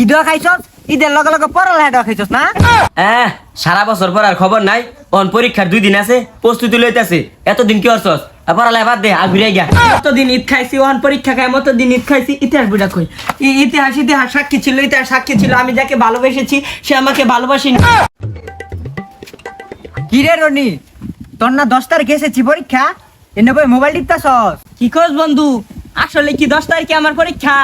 ঈদও খাইছস? ঈদের লগে লগে পড়ালেখাটাও খাইছস না? হ্যাঁ সারা বছর পর আর খবর নাই। অন পরীক্ষার দুই দিন আছে প্রস্তুতি লইতাছে। এতদিন কি করছস? পড়ালেখা বাদ দে আর ঘুরে গিয়া। কতদিন ঈদ খাইছি ওহান পরীক্ষা খাই দিন ঈদ খাইছি ইতিহাস বুঝা কই? ইতিহাস ইতিহাস সাক্ষী ছিল ইতিহাস সাক্ষী ছিল আমি যাকে ভালোবেসেছি সে আমাকে ভালোবাসেনি। কি রে রনি? তোর না দশ তারিখ এসেছি পরীক্ষা? এনে বই মোবাইল টিপতাছস? কি খোঁজ বন্ধু? আসলে কি দশ তারিখে আমার পরীক্ষা?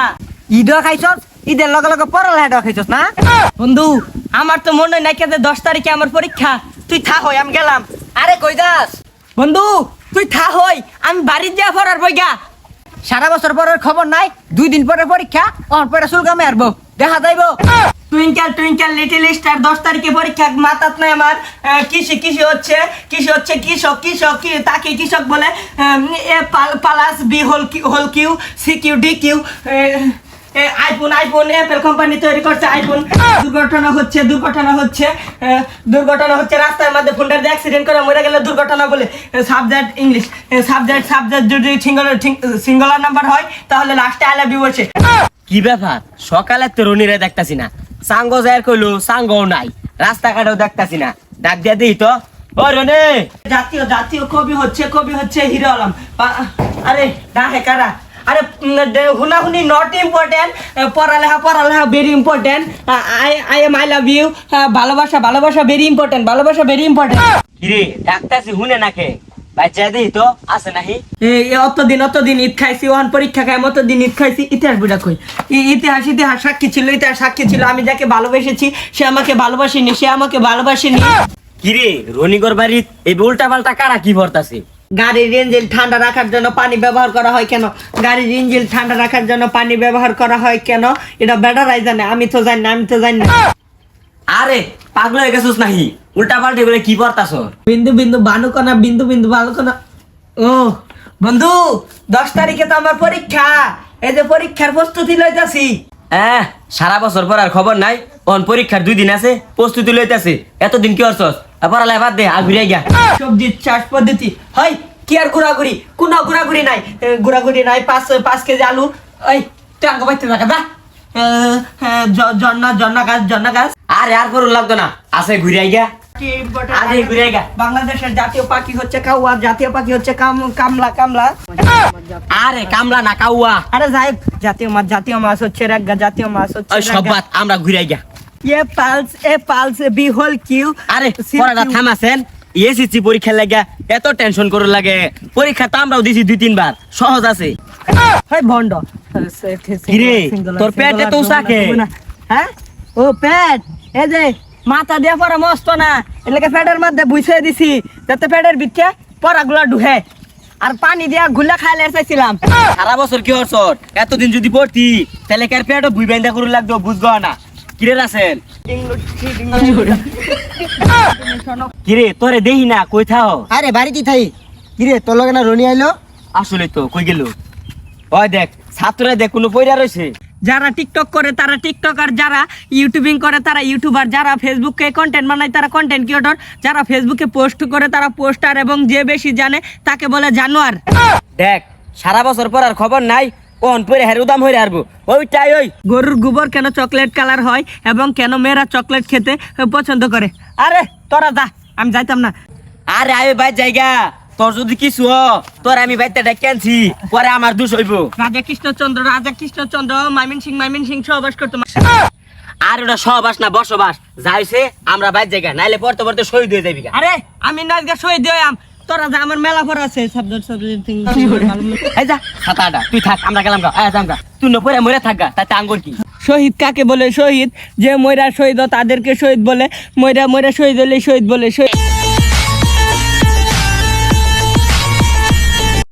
ঈদও খাইছস? ঈদের লগে লগে পড়ালেখাটাও খাইছস না? বন্ধু, আমার তো মনে নাই যে দশ তারিখে আমার পরীক্ষা। তুই থা হই, আমি গেলাম। আরে কই যাস? বন্ধু, তুই থা হই, আমি বাড়ির যা পড়ার বইগা সারা বছর পরের খবর নাই, দুই দিন পরে পরীক্ষা, অন পরে চুলকামে আরবো। দেখা যাইবো। টুইঙ্কেল টুইঙ্কেল লিটিল স্টার দশ তারিখে পরীক্ষা মাথাত নাই আমার। কৃষি কৃষি হচ্ছে? কৃষি হচ্ছে? কৃষক কৃষক, কি তাকে কৃষক বলে? A, Pal- plus, B, whole whole, Q, C, Q, D, Q iPhone iPhone Apple company তৈরি করছে আইফোন। দুর্ঘটনা হচ্ছে দুর্ঘটনা হচ্ছে দুর্ঘটনা হচ্ছে রাস্তার মধ্যে ফোনটা অ্যাক্সিডেন্ট করে মরে গেলে দুর্ঘটনা বলে সাবজেক্ট ইংলিশ সাবজেক্ট সাবজেক্ট যদি সিঙ্গলার সিঙ্গলার নাম্বার হয় তাহলে লাস্টে আই লাভ ইউ বলছে। কি ব্যাপার? সকালে তো রনিরে দেখতাছি না। সাঙ্গ যাই কইলো সাঙ্গও নাই। রাস্তাঘাটেও দেখতাছি না। ডাক দিয়া দিই তো। ও রনি! জাতীয় জাতীয় কবি হচ্ছে কবি হচ্ছে হিরো আলম। আরে না কারা? আরে হুনাহুনি নট ইম্পর্টেন্ট পড়ালেখা পড়ালেখা very important I I am I love you ভালোবাসা ভালোবাসা ভেরি ইম্পর্টেন্ট ভালোবাসা ভেরি ইম্পর্টেন্ট কিরে ডাকতাছি হুনে নাকে তো আছে নাহি? অত দিন অত দিন ঈদ খাইছি ওহান পরীক্ষা খাই মত দিন ঈদ খাইছি ইতিহাস বুঝা কই? ইতিহাস ইতিহাস সাক্ষী ছিল ইতিহাস সাক্ষী ছিল আমি যাকে ভালোবেসেছি সে আমাকে ভালোবাসেনি সে আমাকে ভালোবাসেনি। কিরে রনিগর বাড়িত এই উল্টা পাল্টা কারা কি ভরতাছে গাড়ির ইঞ্জিন ঠান্ডা রাখার জন্য পানি ব্যবহার করা হয় কেন? গাড়ির ইঞ্জিন ঠান্ডা রাখার জন্য পানি ব্যবহার করা হয় কেন? এটা বেটারাই জানে আমি তো জানি না আমি তো জানি না। আরে পাগল হয়ে গেছিস নাহি উল্টা পাল্টা এগুলো কি ভরতাছ বিন্দু বিন্দু বানুকনা বিন্দু বিন্দু বানুকনা ও বন্ধু দশ তারিখে তো আমার পরীক্ষা। এই যে পরীক্ষার প্রস্তুতি লইতাছি। হ্যাঁ সারা বছর পর আর খবর নাই। অন পরীক্ষার দুই দিন আছে প্রস্তুতি লইতাছে। এতদিন কি করছস? দে ঘুরে গিয়া সবজির চাষ পদ্ধতি হয় কি আর ঘোরাঘুরি? কোনো ঘোরাঘুরি নাই। ঘোরাঘুরি নাই পাঁচ পাঁচ কেজি আলু ওই বাইতে থাকা দা জন্না জন্না গাছ জন্না গাছ। আরে আর করুন লাগতো না। আছে ঘুরে গিয়া বাংলাদেশের জাতীয় পাখি হচ্ছে কাউয়া জাতীয় পাখি হচ্ছে কাম- কামলা কামলা। আরে কামলা না কাউয়া। আরে যাই জাতীয় মাছ জাতীয় মাছ হচ্ছে রেগা জাতীয় মাছ হচ্ছে সব। আমরা ঘুরে গিয়া A plus A plus B whole Q. আরে পড়াটা থামাছেন এসেছি পরীক্ষা লাগা এত টেনশন করে লাগে। পরীক্ষা তো আমরাও দিছি দুই তিনবার। সহজ আছে। হয় ভন্ড কিরে, তোর পেটে তো উসাকে। হ্যাঁ? ও পেট। এই যে মাথা দিয়ে মস্ত না। এলাকা পেটের মধ্যে বুঝে দিছি যাতে পেটের ভিতরে পরাগুলো ঢুহে। আর পানি দিয়া গুলা খাইলে চাইছিলাম। সারা বছর কি হরছ এতদিন যদি পড়তি তাহলে কার পেট বুই বাইন্দা করে লাগতো না। কিরে রাসেল? কিরে? তোরে দেহি না কই থাও? আরে বাড়িতে থাই। কি রে তোর লগে না রনি আইলো? আসলে তো কই গেল? ওই দেখ ছাত্ররা দেখ কোনো পয়রা রয়েছে যারা টিকটক করে তারা টিকটক আর যারা ইউটিউবিং করে তারা ইউটিউবার যারা ফেসবুকে কন্টেন্ট বানায় তারা কন্টেন্ট ক্রিয়েটর যারা ফেসবুকে পোস্ট করে তারা পোস্টার এবং যে বেশি জানে তাকে বলে জানোয়ার। দেখ সারা বছর পর আর খবর নাই কোন? পরে হের উদাম হয়ে আসব ওইটাই ওই। গরুর গোবর কেন চকলেট কালার হয় এবং কেন মেয়েরা চকলেট খেতে পছন্দ করে? আরে তোরা যা আমি যাইতাম না। আরে আয় ভাই জায়গা। তোর যদি কিছু তোর আমি বাইতে ডেকে আনছি। পরে আমার দোষ হইব। রাজা কৃষ্ণচন্দ্র রাজা কৃষ্ণচন্দ্র মাইমিন সিং মাইমিন সিং সহবাস করতো আর ওটা সহবাস না বসবাস। যাইছে আমরা বাইর জায়গা। নাইলে পড়তে পড়তে শহীদ হয়ে যাবি আরে আমি নাচগা শহীদ দিয়াম তোরা যা আমার মেলা পর আছে শব্দ শব্দ এই যা ছাতাটা তুই থাক আমরা গেলাম গা আয় যাম গা। তুই নপরে মরে থাক গা তাতে আঙ্গুর কি? শহীদ কাকে বলে? শহীদ যে ময়রা শহীদ তাদেরকে শহীদ বলে। ময়রা ময়রা শহীদ হলে শহীদ বলে শহীদ।